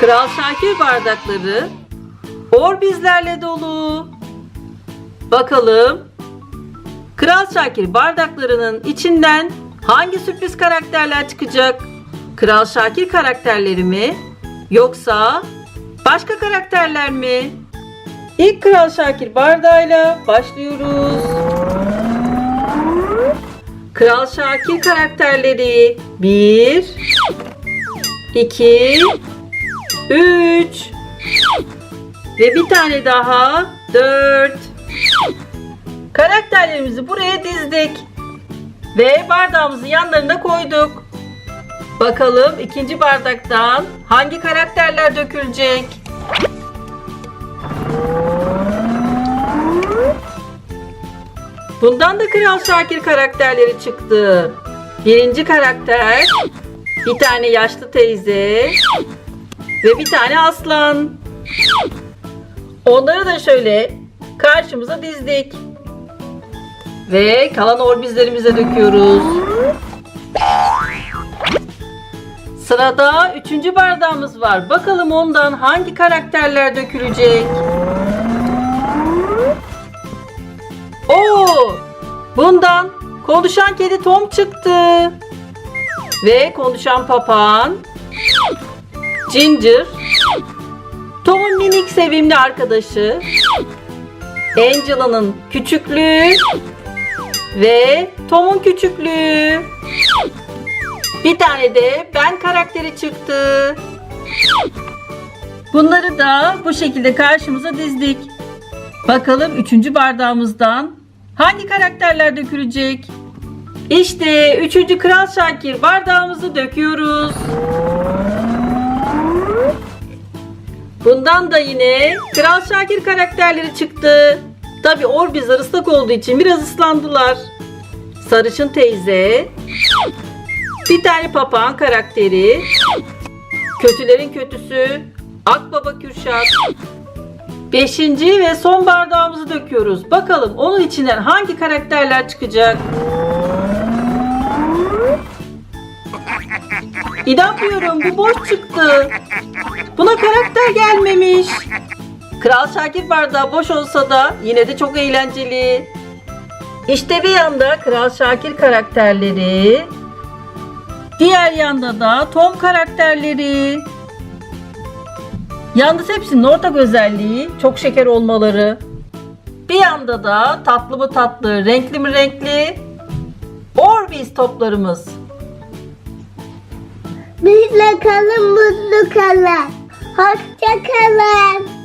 Kral Şakir bardakları orbizlerle dolu. Bakalım Kral Şakir bardaklarının içinden hangi sürpriz karakterler çıkacak? Kral Şakir karakterleri mi? Yoksa başka karakterler mi? İlk Kral Şakir bardağıyla başlıyoruz. Kral Şakir karakterleri 1 2 3 ve bir tane daha 4 Karakterlerimizi buraya dizdik. Ve bardağımızın yanlarına koyduk. Bakalım ikinci bardaktan hangi karakterler dökülecek? Bundan da Kral Şakir karakterleri çıktı. Birinci karakter, bir tane yaşlı teyze ve bir tane aslan. Onları da şöyle karşımıza dizdik. Ve kalan orbizlerimize döküyoruz. Sırada üçüncü bardağımız var. Bakalım ondan hangi karakterler dökülecek? Oo! Bundan konuşan kedi Tom çıktı. Ve konuşan papağan Ginger Tom'un minik sevimli arkadaşı Angela'nın küçüklüğü ve Tom'un küçüklüğü. Bir tane de ben karakteri çıktı. Bunları da bu şekilde karşımıza dizdik. Bakalım üçüncü bardağımızdan hangi karakterler dökülecek? İşte üçüncü Kral Şakir bardağımızı döküyoruz. Bundan da yine Kral Şakir karakterleri çıktı. Tabi Orbizler ıslak olduğu için biraz ıslandılar. Sarışın teyze, bir tane papağan karakteri, kötülerin kötüsü, Akbaba Kürşat. Beşinci ve son bardağımızı döküyoruz. Bakalım onun içinden hangi karakterler çıkacak? İnanmıyorum bu boş çıktı. Buna karakter gelmemiş. Kral Şakir bardağı boş olsa da yine de çok eğlenceli. İşte bir yanda Kral Şakir karakterleri, diğer yanda da Tom karakterleri. Yalnız hepsinin ortak özelliği çok şeker olmaları. Bir yanda da tatlı mı tatlı, renkli mi renkli Orbeez toplarımız. Bizle kalın mutlu kalın. Hoşça kalın.